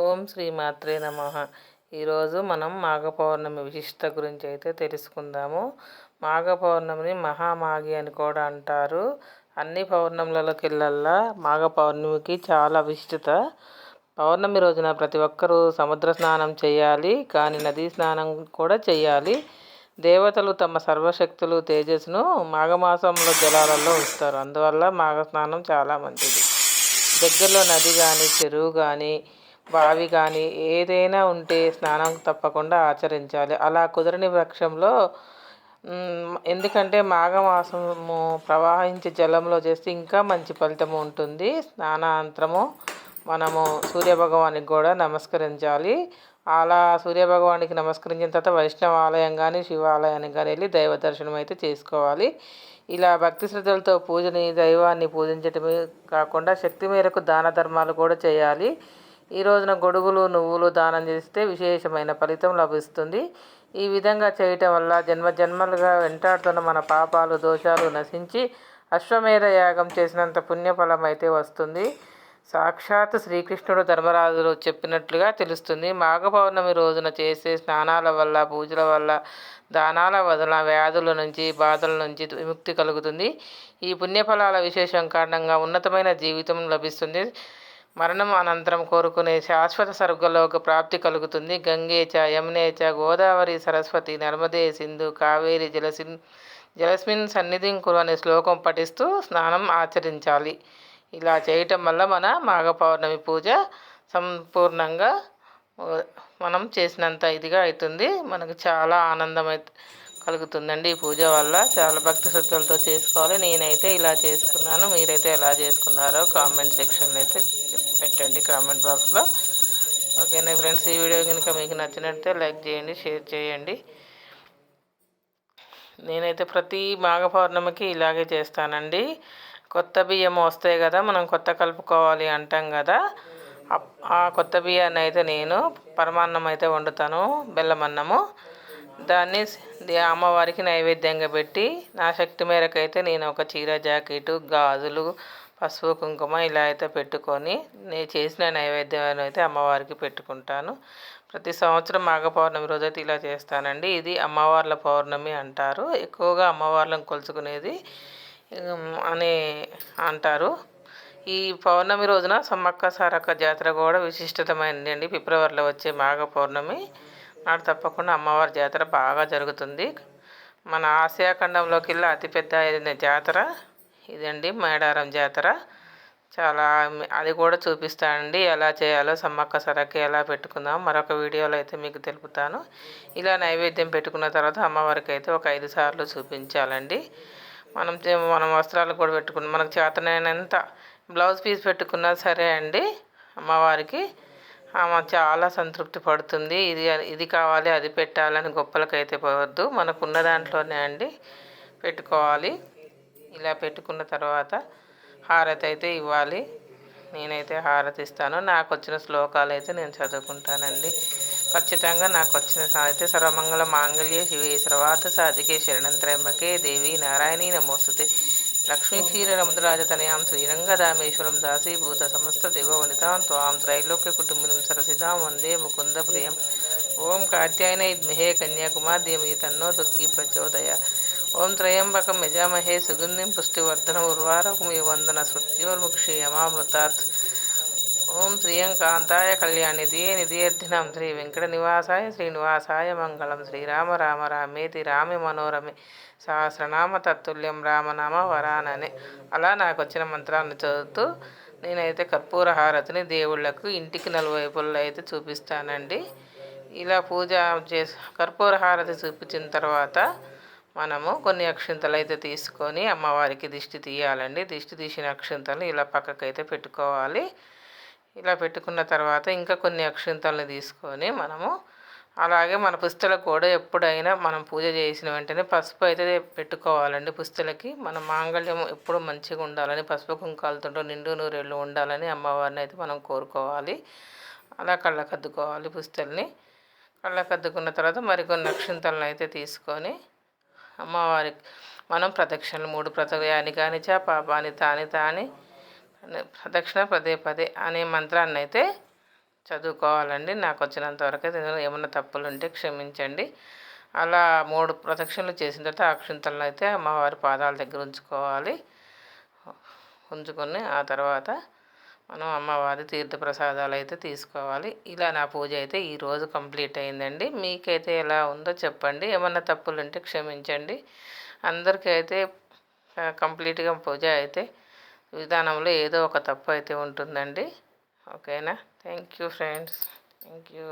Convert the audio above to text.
ఓం శ్రీ మాత్రే నమ. ఈరోజు మనం మాఘ పౌర్ణమి విశిష్టత గురించి అయితే తెలుసుకుందాము. మాఘ పౌర్ణమిని మహామాఘి అని కూడా అంటారు. అన్ని పౌర్ణములలోకెళ్ళల్లా మాఘ పౌర్ణమికి చాలా విశిష్టత. పౌర్ణమి రోజున ప్రతి ఒక్కరూ సముద్ర స్నానం చేయాలి కానీ నదీ స్నానం కూడా చేయాలి. దేవతలు తమ సర్వశక్తులు తేజస్సును మాఘమాసంలో జలాలలో ఉంచుతారు. అందువల్ల మాఘ స్నానం చాలా మంచిది. దగ్గరలో నది కానీ చెరువు కానీ బావి కానీ ఏదైనా ఉంటే స్నానం తప్పకుండా ఆచరించాలి. అలా కుదరని పక్షంలో ఎందుకంటే మాఘమాసము ప్రవాహించే జలంలో చేస్తే ఇంకా మంచి ఫలితము ఉంటుంది. స్నానాంతరము మనము సూర్యభగవానికి కూడా నమస్కరించాలి. అలా సూర్యభగవానికి నమస్కరించిన తర్వాత వైష్ణవ ఆలయం కానీ శివాలయానికి కానీ వెళ్ళి దైవ దర్శనం అయితే చేసుకోవాలి. ఇలా భక్తి శ్రద్ధలతో పూజని దైవాన్ని పూజించటమే కాకుండా శక్తి మేరకు దాన ధర్మాలు కూడా చేయాలి. ఈ రోజున గొడుగులు నువ్వులు దానం చేస్తే విశేషమైన ఫలితం లభిస్తుంది. ఈ విధంగా చేయటం వల్ల జన్మ జన్మలుగా వెంటాడుతున్న మన పాపాలు దోషాలు నశించి అశ్వమేధ యాగం చేసినంత పుణ్యఫలం అయితే వస్తుంది. సాక్షాత్ శ్రీకృష్ణుడు ధర్మరాజులు చెప్పినట్లుగా తెలుస్తుంది. మాఘ పౌర్ణమి రోజున చేసే స్నానాల వల్ల పూజల వల్ల దానాల వదల వ్యాధుల నుంచి బాధల నుంచి విముక్తి కలుగుతుంది. ఈ పుణ్యఫలాల విశేషం కారణంగా ఉన్నతమైన జీవితం లభిస్తుంది. మరణం అనంతరం కోరుకునే శాశ్వత స్వర్గలోక ప్రాప్తి కలుగుతుంది. గంగేచ యమునేచ గోదావరి సరస్వతి నర్మదే సింధు కావేరి జలసిన్ జలస్మిన్ సన్నిధిం కురు అనే శ్లోకం పఠిస్తూ స్నానం ఆచరించాలి. ఇలా చేయటం వల్ల మన మాఘ పౌర్ణమి పూజ సంపూర్ణంగా మనం చేసినంత ఇదిగా అవుతుంది మనకు చాలా ఆనందం అయితే కలుగుతుందండి ఈ పూజ వల్ల. చాలా భక్తి శ్రద్ధలతో చేసుకోవాలి. నేనైతే ఇలా చేసుకున్నాను. మీరైతే ఎలా చేసుకున్నారో కామెంట్ సెక్షన్లో అయితే పెట్టండి కామెంట్ బాక్స్లో ఓకేనా ఫ్రెండ్స్ ఈ వీడియో కనుక మీకు నచ్చినట్టే లైక్ చేయండి షేర్ చేయండి. నేనైతే ప్రతి మాఘ పౌర్ణమికి ఇలాగే చేస్తానండి. కొత్త బియ్యం వస్తాయి కదా మనం కొత్త కలుపుకోవాలి అంటాం కదా. ఆ కొత్త బియ్యాన్ని అయితే నేను పరమాన్నం అయితే వండుతాను బెల్లం అన్నము దాన్ని అమ్మవారికి నైవేద్యంగా పెట్టి నా శక్తి మేరకు అయితే నేను ఒక చీర జాకెట్ గాజులు పసుపు కుంకుమ ఇలా అయితే పెట్టుకొని నేను చేసిన నైవేద్యం అయితే అమ్మవారికి పెట్టుకుంటాను. ప్రతి సంవత్సరం మాఘ పౌర్ణమి రోజు అయితే ఇలా చేస్తానండి. ఇది అమ్మవార్ల పౌర్ణమి అంటారు. ఎక్కువగా అమ్మవార్లను కొలుచుకునేది అని అంటారు. ఈ పౌర్ణమి రోజున సమ్మక్క సారక్క జాతర కూడా విశిష్టతమైనది అండి ఫిబ్రవరిలో వచ్చే మాఘ పౌర్ణమి నాడు తప్పకుండా అమ్మవారి జాతర బాగా జరుగుతుంది. మన ఆసియా ఖండంలోకి వెళ్ళి అతిపెద్ద అయిన జాతర. ఇదండి మేడారం జాతర. చాలా అది కూడా చూపిస్తానండి. ఎలా చేయాలో సమ్మక్క సరక్క ఎలా పెట్టుకుందాం మరొక వీడియోలో అయితే మీకు తెలుపుతాను. ఇలా నైవేద్యం పెట్టుకున్న తర్వాత అమ్మవారికి అయితే ఒక ఐదు సార్లు చూపించాలండి. మనం మనం వస్త్రాలు కూడా పెట్టుకున్నాం మనకు చేతనైనంత బ్లౌజ్ పీస్ పెట్టుకున్నా సరే అండి అమ్మవారికి ఆమె చాలా సంతృప్తి పడుతుంది. ఇది ఇది కావాలి అది పెట్టాలని గొప్పలకైతే పోవద్దు. మనకున్న దాంట్లోనే అండి పెట్టుకోవాలి. ఇలా పెట్టుకున్న తర్వాత హారతి అయితే ఇవ్వాలి. నేనైతే హారతి ఇస్తాను నాకు వచ్చిన శ్లోకాలు అయితే నేను చదువుకుంటానండి. ఖచ్చితంగా నాకు వచ్చిన అయితే సర్వమంగళ మాంగళ్య శివే సర్వాత సాధికే శరణం త్రయంబకే దేవి నారాయణీ నమోస్తుతే. లక్ష్మీ క్షీరముద్రాజతనయాం శ్రీరంగదామేశ్వరం దాసీభూత సమస్త దేవవనితాం త్వాం త్రైలోక్య కుటుంబినం సరసితాం వందే ముకుంద ప్రియం. ఓం కాత్యాయన విద్మహే కన్యాకుమార్ దేవి తన్నో దుర్గి ప్రచోదయ. ఓం త్రయంబకం యజామహే సుగంధిం పుష్టివర్ధనం ఉర్వారకుమి వందన స్మృత్యోర్ముక్షి యమామృతాత్. ఓం శ్రీయంకాంతాయ కళ్యాణిదే నిధియర్థినం శ్రీ వెంకట నివాసాయ శ్రీనివాసాయ మంగళం శ్రీరామ రామ రామేతి రామి మనోరమే సహస్రనామ తత్తుల్యం రామనామ వరాననే. అలా నాకు వచ్చిన మంత్రాన్ని చదువుతూ నేనైతే కర్పూర హారతిని దేవుళ్ళకు ఇంటికి నలువైపుల్లో అయితే చూపిస్తానండి. ఇలా పూజ చేసి కర్పూర హారతి చూపించిన తర్వాత మనము కొన్ని అక్షింతలు అయితే తీసుకొని అమ్మవారికి దిష్టి తీయాలండి. దిష్టి తీసిన అక్షింతలు ఇలా పక్కకైతే పెట్టుకోవాలి. ఇలా పెట్టుకున్న తర్వాత ఇంకా కొన్ని అక్షింతలను తీసుకొని మనము అలాగే మన పుస్తలకు కూడా ఎప్పుడైనా మనం పూజ చేసిన వెంటనే పసుపు అయితే పెట్టుకోవాలండి పుస్తలకి. మన మాంగళ్యం ఎప్పుడు మంచిగా ఉండాలని పసుపు కుంకాలతో నిండు నూరేళ్ళు ఉండాలని అమ్మవారిని అయితే మనం కోరుకోవాలి. అలా కళ్ళకద్దుకోవాలి పుస్తల్ని. కళ్ళకద్దుకున్న తర్వాత మరికొన్ని అక్షింతలను అయితే తీసుకొని అమ్మవారికి మనం ప్రదక్షిణలు మూడు ప్రదయాని చా పాపాని తాని తాని ప్రదక్షిణ పదే పదే అనే మంత్రాన్ని అయితే చదువుకోవాలండి. నాకు వచ్చినంత వరకు ఏమైనా తప్పులు ఉంటే క్షమించండి. అలా మూడు ప్రదక్షిణలు చేసిన తర్వాత అక్షింతలను అయితే అమ్మవారి పాదాల దగ్గర ఉంచుకోవాలి. ఉంచుకొని ఆ తర్వాత మనం అమ్మవారి తీర్థప్రసాదాలు అయితే తీసుకోవాలి. ఇలా నా పూజ అయితే ఈరోజు కంప్లీట్ అయిందండి. మీకైతే ఎలా ఉందో చెప్పండి. ఏమన్నా తప్పులు ఉంటే క్షమించండి. అందరికీ అయితే కంప్లీట్గా పూజ అయితే విధానంలో ఏదో ఒక తప్పు అయితే ఉంటుందండి. ఓకేనా? Thank you friends. Thank you.